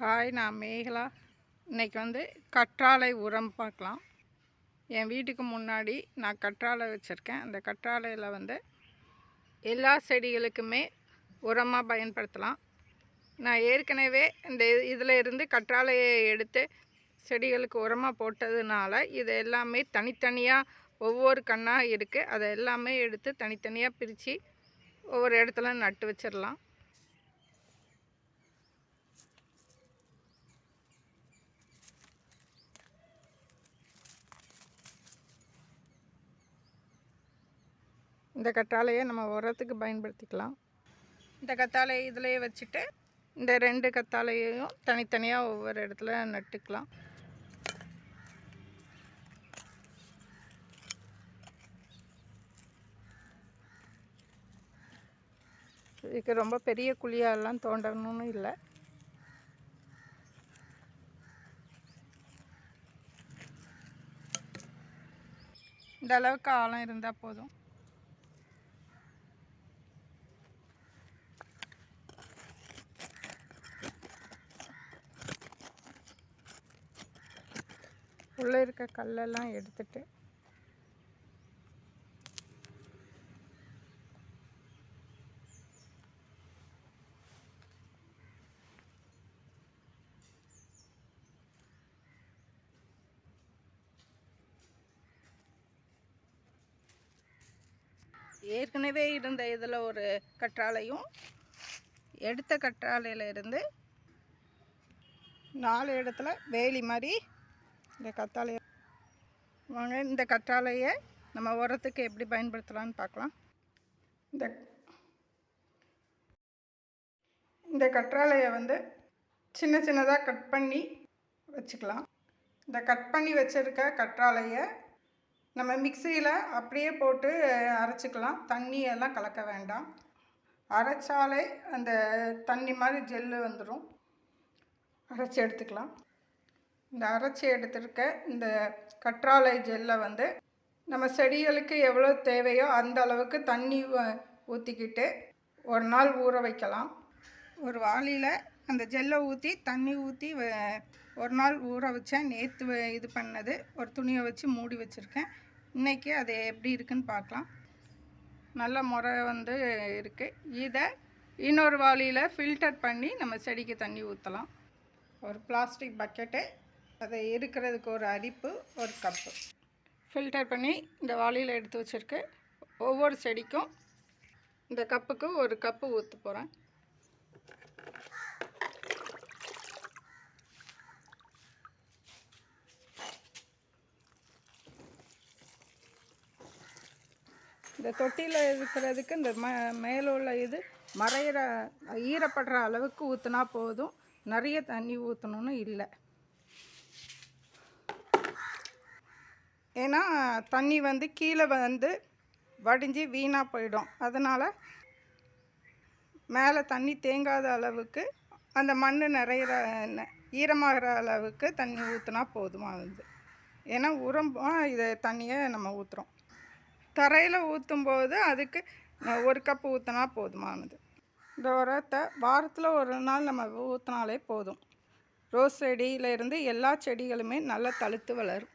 Hi நான் மேகலா. இன்னைக்கு வந்து கற்றாழை உரம் பார்க்கலாம். என் வீட்டுக்கு முன்னாடி நான் கற்றாழை வச்சுருக்கேன். அந்த கற்றாழையில் வந்து எல்லா செடிகளுக்குமே உரமாக பயன்படுத்தலாம். நான் ஏற்கனவே இந்த இதில் இருந்து கற்றாழையை எடுத்து செடிகளுக்கு உரமாக போட்டதுனால இது எல்லாமே தனித்தனியாக ஒவ்வொரு கண்ணாக இருக்குது அதை எல்லாமே எடுத்து தனித்தனியாக பிரித்து ஒவ்வொரு இடத்துல நட்டு வச்சிடலாம் இந்த கற்றாழையை நம்ம உரத்துக்கு பயன்படுத்திக்கலாம். இந்த கத்தாழையை இதிலையே வச்சுட்டு இந்த ரெண்டு கத்தாழையையும் தனித்தனியாக ஒவ்வொரு இடத்துல நட்டுக்கலாம். இதுக்கு ரொம்ப பெரிய குழியாலாம் தோண்டணும்னு இல்லை. இந்த அளவுக்கு ஆழம் இருந்தால் போதும். உள்ளே இருக்க கல்லெல்லாம் எடுத்துட்டு. ஏற்கனவே இருந்த இதில் ஒரு கற்றாழையும் எடுத்த கற்றாழையில இருந்து நாலு இடத்துல வேலி மாதிரி இந்த கத்தாழையை வாங்க இந்த கற்றாழையை நம்ம உரத்துக்கு எப்படி பயன்படுத்தலாம்னு பார்க்கலாம். இந்த இந்த கற்றாழையை வந்து சின்ன சின்னதாக கட் பண்ணி வச்சுக்கலாம். இந்த கட் பண்ணி வச்சுருக்க கற்றாழையை நம்ம மிக்சியில் அப்படியே போட்டு அரைச்சிக்கலாம். தண்ணியெல்லாம் கலக்க வேண்டாம். அரைச்சாலே அந்த தண்ணி மாதிரி ஜெல்லு வந்துடும் அரைச்சி எடுத்துக்கலாம். இந்த அரைச்சி எடுத்துருக்க இந்த கற்றாழை ஜெல்லை வந்து நம்ம செடிகளுக்கு எவ்வளோ தேவையோ அந்த அளவுக்கு தண்ணி ஊற்றிக்கிட்டு ஒரு நாள் ஊற வைக்கலாம். ஒரு வாளியில் அந்த ஜெல்லை ஊற்றி தண்ணி ஊற்றி ஒரு நாள் ஊற வச்சேன். நேற்று இது பண்ணது. ஒரு துணியை வச்சு மூடி வச்சுருக்கேன். இன்றைக்கி அது எப்படி இருக்குன்னு பார்க்கலாம். நல்ல முறை வந்து இருக்குது இதை இன்னொரு வாளியில் ஃபில்டர் பண்ணி நம்ம செடிக்கு தண்ணி ஊற்றலாம் ஒரு பிளாஸ்டிக் பக்கெட்டு அதை இருக்கிறதுக்கு ஒரு அரிப்பு ஒரு கப்பு. ஃபில்டர் பண்ணி இந்த வாளியில் எடுத்து வச்சுருக்கேன் ஒவ்வொரு செடிக்கும் இந்த கப்புக்கு ஒரு கப்பு ஊற்ற போகிறேன் இந்த தொட்டியில் இருக்கிறதுக்கு இந்த ம மேலே உள்ள இது மறையிற ஈரப்படுற அளவுக்கு ஊற்றுனா போதும். நிறைய தண்ணி ஊற்றணும்னு இல்லை. ஏன்னா தண்ணி வந்து கீழே வந்து வடிஞ்சு வீணாக போயிடும். அதனால் மேலே தண்ணி தேங்காத அளவுக்கு அந்த மண் நிறையிற ஈரமாகிற அளவுக்கு தண்ணி ஊற்றினா போதுமானது ஏன்னா உரமாக இதை தண்ணியை நம்ம ஊற்றுறோம் தரையில் ஊற்றும்போது அதுக்கு ஒரு கப் ஊற்றினா போதுமானது. இந்த உரத்தை வாரத்தில் ஒரு நாள் நம்ம ஊற்றினாலே போதும். ரோஸ் செடியிலேருந்து எல்லா செடிகளுமே நல்லா தழுத்து வளரும்.